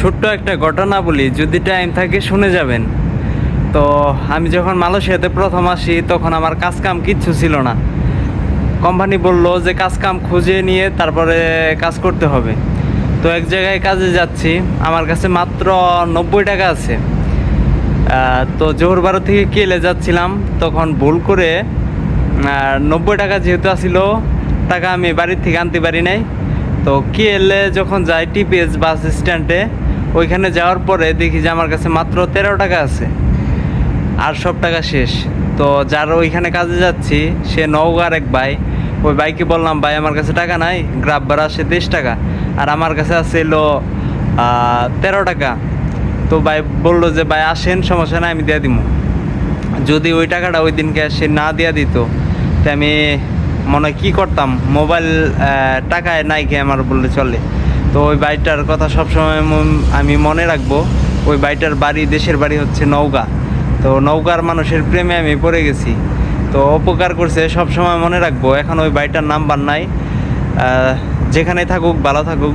ছোট্ট একটা ঘটনা বলি, যদি টাইম থাকে শুনে যাবেন। তো আমি যখন মালয়েশিয়াতে প্রথম আসি, তখন আমার কাজ কাম কিচ্ছু ছিল না। কোম্পানি বলল যে কাজ কাম খুঁজে নিয়ে তারপরে কাজ করতে হবে। তো এক জায়গায় কাজে যাচ্ছি, আমার কাছে মাত্র নব্বই টাকা আছে। তো জোহরবারো থেকে কেলে যাচ্ছিলাম, তখন ভুল করে নব্বই টাকা যেহেতু আসিল টাকা আমি বাড়ির থেকে আনতে পারি নাই। তো কেলে যখন যাই টিপিএস বাস স্ট্যান্ডে ওইখানে যাওয়ার পরে দেখি যে আমার কাছে মাত্র তেরো টাকা আছে। আর সব টাকা শেষ। তো যার ওইখানে কাজে যাচ্ছি, সে নওগাঁর এক ভাই। ওই ভাইকে বললাম, ভাই, আমার কাছে টাকা নাই গ্রাফ ভাড়া আসে তেইশ টাকা। আর আমার কাছে আছে এলো তেরো টাকা। তো ভাই বলল যে, ভাই, আসেন, সমস্যা নাই, আমি দিয়ে দিব যদি ওই টাকাটা ওই দিনকে সে না দিয়ে দিত, তো আমি মনে হয় কী করতাম? মোবাইল টাকায় নাই কি আমার বললে চলে। তো ওই বাড়িটার কথা সবসময় সময় আমি মনে রাখব। ওই বাড়িটার বাড়ি, দেশের বাড়ি হচ্ছে নৌকা তো নৌকার মানুষের প্রেমে আমি পড়ে গেছি। তো অপকার করছে সব সময় মনে রাখব। এখন ওই বাড়িটার নাম্বার নাই। যেখানে থাকুক, ভালো থাকুক